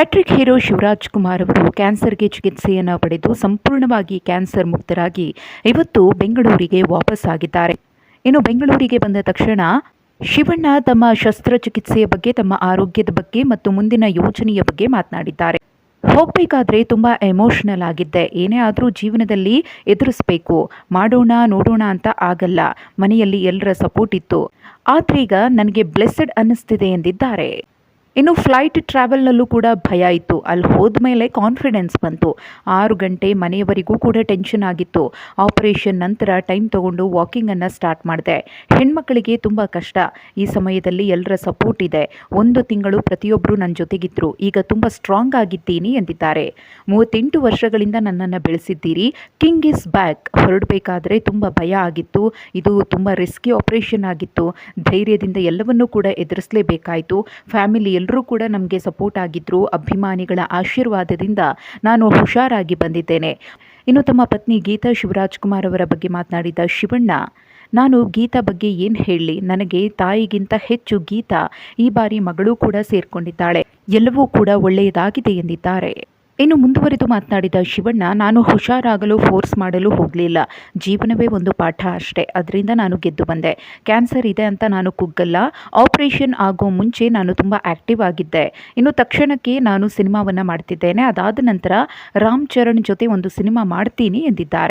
Hat trick hero Shivraj Kumar ಅವರು ಕ್ಯಾನ್ಸರ್ಗೆ ಚಿಕಿತ್ಸೆಯನ್ನು ಪಡೆದು ಸಂಪೂರ್ಣವಾಗಿ ಕ್ಯಾನ್ಸರ್ ಮುಕ್ತರಾಗಿ ಇವತ್ತು ಬೆಂಗಳೂರಿಗೆ ವಾಪಸ್ ಆಗಿದ್ದಾರೆ. ಇನ್ನು ಬೆಂಗಳೂರಿಗೆ ಬಂದ ತಕ್ಷಣ ಶಿವಣ್ಣ ತಮ್ಮ ಶಸ್ತ್ರಚಿಕಿತ್ಸೆಯ ಬಗ್ಗೆ, ತಮ್ಮ ಆರೋಗ್ಯದ ಬಗ್ಗೆ ಮತ್ತು ಮುಂದಿನ ಯೋಜನೆಯ ಬಗ್ಗೆ ಮಾತನಾಡಿದ್ದಾರೆ. ಹೋಗಬೇಕಾದ್ರೆ ತುಂಬ ಎಮೋಷ್ನಲ್ ಆಗಿದ್ದೆ. ಏನೇ ಆದರೂ ಜೀವನದಲ್ಲಿ ಎದುರಿಸ್ಬೇಕು. ಮಾಡೋಣ, ನೋಡೋಣ ಅಂತ ಆಗಲ್ಲ. ಮನೆಯಲ್ಲಿ ಎಲ್ಲರ ಸಪೋರ್ಟ್ ಇತ್ತು. ಆದ್ರೀಗ ನನಗೆ ಬ್ಲೆಸ್ಸಡ್ ಅನ್ನಿಸ್ತಿದೆ ಎಂದಿದ್ದಾರೆ. ಇನ್ನು ಫ್ಲೈಟ್ ಟ್ರಾವೆಲ್ನಲ್ಲೂ ಕೂಡ ಭಯ ಇತ್ತು. ಅಲ್ಲಿ ಹೋದ್ಮೇಲೆ ಕಾನ್ಫಿಡೆನ್ಸ್ ಬಂತು. ಆರು ಗಂಟೆ ಮನೆಯವರಿಗೂ ಕೂಡ ಟೆನ್ಷನ್ ಆಗಿತ್ತು. ಆಪರೇಷನ್ ನಂತರ ಟೈಮ್ ತಗೊಂಡು ವಾಕಿಂಗನ್ನು ಸ್ಟಾರ್ಟ್ ಮಾಡಿದೆ. ಹೆಣ್ಮಕ್ಕಳಿಗೆ ತುಂಬ ಕಷ್ಟ. ಈ ಸಮಯದಲ್ಲಿ ಎಲ್ಲರ ಸಪೋರ್ಟ್ ಇದೆ. ಒಂದು ತಿಂಗಳು ಪ್ರತಿಯೊಬ್ಬರು ನನ್ನ ಜೊತೆಗಿದ್ರು. ಈಗ ತುಂಬ ಸ್ಟ್ರಾಂಗ್ ಆಗಿದ್ದೀನಿ ಎಂದಿದ್ದಾರೆ. ಮೂವತ್ತೆಂಟು ವರ್ಷಗಳಿಂದ ನನ್ನನ್ನು ಬೆಳೆಸಿದ್ದೀರಿ. ಕಿಂಗ್ ಇಸ್ ಬ್ಯಾಕ್ ಹೊರಡಬೇಕಾದ್ರೆ ತುಂಬ ಭಯ ಆಗಿತ್ತು. ಇದು ತುಂಬ ರಿಸ್ಕಿ ಆಪರೇಷನ್ ಆಗಿತ್ತು. ಧೈರ್ಯದಿಂದ ಎಲ್ಲವನ್ನೂ ಕೂಡ ಎದುರಿಸಲೇಬೇಕಾಯಿತು. ಫ್ಯಾಮಿಲಿ ಎಲ್ಲರೂ ಕೂಡ ನಮಗೆ ಸಪೋರ್ಟ್ ಆಗಿದ್ದರು ಅಭಿಮಾನಿಗಳ ಆಶೀರ್ವಾದದಿಂದ ನಾನು ಹುಷಾರಾಗಿ ಬಂದಿದ್ದೇನೆ. ಇನ್ನು ತಮ್ಮ ಪತ್ನಿ ಗೀತಾ ಶಿವರಾಜ್ ಕುಮಾರ್ ಅವರ ಬಗ್ಗೆ ಮಾತನಾಡಿದ ಶಿವಣ್ಣ, ನಾನು ಗೀತಾ ಬಗ್ಗೆ ಏನು ಹೇಳಲಿ ನನಗೆ ತಾಯಿಗಿಂತ ಹೆಚ್ಚು ಗೀತಾ, ಈ ಬಾರಿ ಮಗಳು ಕೂಡ ಸೇರಿಕೊಂಡಿದ್ದಾಳೆ. ಎಲ್ಲವೂ ಕೂಡ ಒಳ್ಳೆಯದಾಗಿದೆ ಎಂದಿದ್ದಾರೆ. ಇನ್ನು ಮುಂದುವರೆದು ಮಾತನಾಡಿದ ಶಿವಣ್ಣ, ನಾನು ಹುಷಾರಾಗಲು ಫೋರ್ಸ್ ಮಾಡಲು ಹೋಗಲಿಲ್ಲ. ಜೀವನವೇ ಒಂದು ಪಾಠ ಅಷ್ಟೇ. ಅದರಿಂದ ನಾನು ಗೆದ್ದು ಬಂದೆ. ಕ್ಯಾನ್ಸರ್ ಇದೆ ಅಂತ ನಾನು ಕುಗ್ಗಲ್ಲ. ಆಪರೇಷನ್ ಆಗೋ ಮುಂಚೆ ನಾನು ತುಂಬ ಆ್ಯಕ್ಟಿವ್ ಆಗಿದ್ದೆ. ಇನ್ನು ತಕ್ಷಣಕ್ಕೆ ನಾನು ಸಿನಿಮಾವನ್ನು ಮಾಡ್ತಿದ್ದೇನೆ. ಅದಾದ ನಂತರ ರಾಮ್ ಚರಣ್ ಜೊತೆ ಒಂದು ಸಿನಿಮಾ ಮಾಡ್ತೀನಿ ಎಂದಿದ್ದಾರೆ.